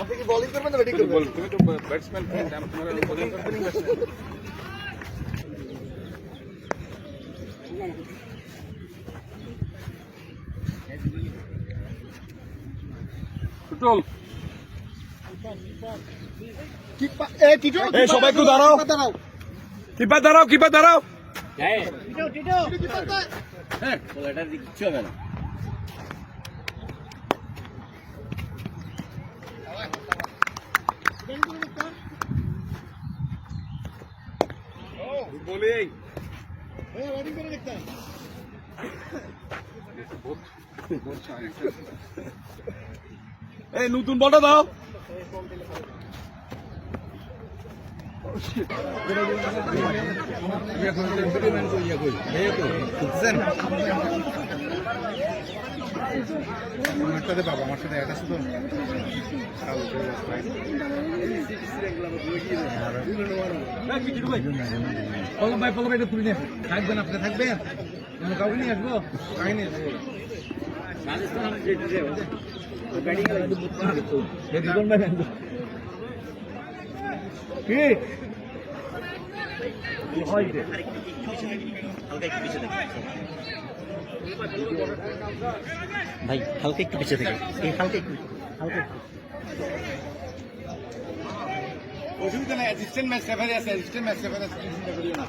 আপনি কি বোলিং করবেন না ব্যাটিং করবেন? তুমি তো ব্যাটসম্যান তোমার ওপেনিং ব্যাটসম্যান টুটল। এই সবাই একটু দাঁড়াও। কিপার দাঁড়াও। কিপার দাঁড়াও বোলিং এই নতুন বলটা দাও। আমার বাবা আমার সাথে একটা শুধু পলম ভাই পলম এটা তুলে নেন থাকবেন আপনি থাকবেন কাউকে নিয়ে আসব কাকে আসব কি? ভাই হালকা একটু পিছিয়ে থেকে। এই হালকা একটু। হালকা একটু। অসুবিধা নাই অ্যাসিস্ট্যান্ট ম্যাচ রেফারি আছে অ্যাসিস্ট্যান্ট ম্যাচ রেফারি আছে চিন্তা করিও না।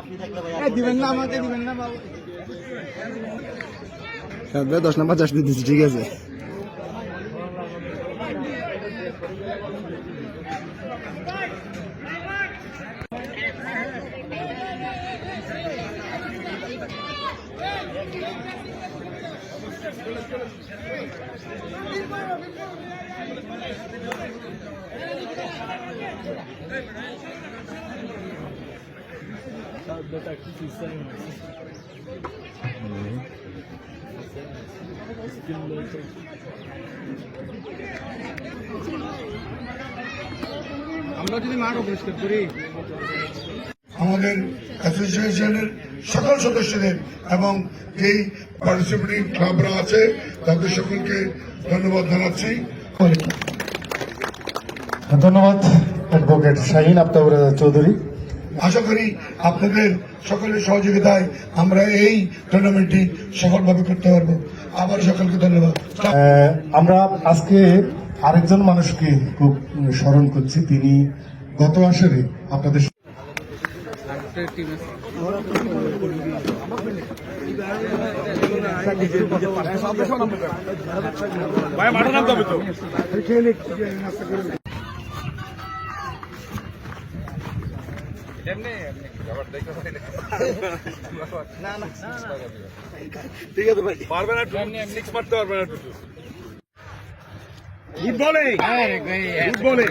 আপনি থাকলে ভাই এই দিবেন না আমাকে দিবেন না বাবু। দশ নম্বর চাষ দিতেছি ঠিক আছে। আমরা যদি আমাদের অ্যাসোসিয়েশনের সকল সদস্যদের এবং যেই পার্টিসিপেটিং ক্লাবরা আছে তাদের সকলকে ধন্যবাদ জানাচ্ছি। ধন্যবাদ অ্যাডভোকেট শাহিন আফতাবুর চৌধুরী। আশা করি আপনাদের সকলের সহযোগিতায় আমরা এই টুর্নামেন্টটি সফলভাবে করতে পারব। আবার সকলকে ধন্যবাদ। আমরা আজকে আরেকজন মানুষকে খুব স্মরণ করছি তিনি গত আসরে আপনাদের ভাই মাঠে নামতে হবে তো ঠিক আছে ভাই পারবে না সিক্স মারতে পারবে না good bowling good bowling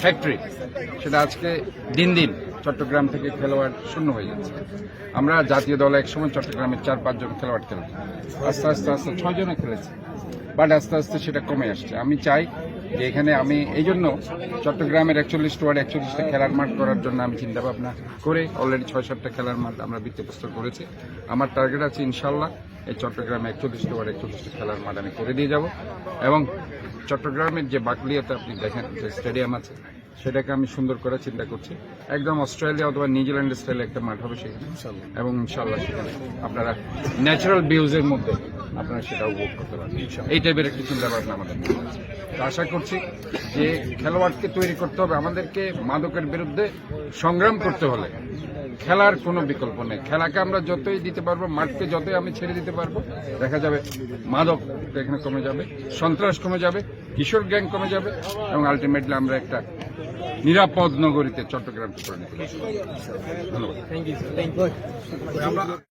factory, সেটা আজকে দিন দিন চট্টগ্রাম থেকে খেলোয়াড় শূন্য হয়ে যাচ্ছে। আমরা জাতীয় দলে একসময় চট্টগ্রামের চার পাঁচজন খেলোয়াড় খেলেছি। আস্তে আস্তে আস্তে ছয়জনে খেলেছি বাট আস্তে আস্তে সেটা কমে আসছে। আমি চাই যে এখানে আমি এই জন্য চট্টগ্রামের একচল্লিশ ওয়ার্ড একচল্লিশটা খেলার মাঠ করার জন্য আমি চিন্তা ভাবনা করে অলরেডি ছয় সাতটা খেলার মাঠ আমরা ভিত্তিপ্রস্তর করেছি। আমার টার্গেট আছে ইনশাল্লাহ এই চট্টগ্রামে একচল্লিশটা ওয়ার্ড একচল্লিশটা খেলার মাঠ আমি করে দিয়ে যাব। এবং চট্টগ্রামের যে বাকলিয়াতে আপনি দেখেন যে স্টেডিয়াম আছে সেটাকে আমি সুন্দর করে চিন্তা করছি। একদম অস্ট্রেলিয়া অথবা নিউজিল্যান্ড স্টাইলে একটা মাঠ হবে সেখানে। এবং ইনশাল্লাহ সেখানে আপনারা ন্যাচারাল ভিউজের মধ্যে আপনারা সেটা উপভোগ করতে পারবেন এই টাইপের একটি চিন্তা ভাবনা আমাদের তো আশা করছি যে খেলোয়াড়কে তৈরি করতে হবে আমাদেরকে মাদকের বিরুদ্ধে সংগ্রাম করতে হলে। খেলার কোনো বিকল্প নেই। খেলাকে আমরা যতই দিতে পারব মাঠকে যতই আমি ছেড়ে দিতে পারব দেখা যাবে মাদক এখানে কমে যাবে সন্ত্রাস কমে যাবে কিশোর গ্যাং কমে যাবে এবং আলটিমেটলি আমরা একটা নিরাপদ নগরীতে চট্টগ্রামকে পরিণত। ধন্যবাদ।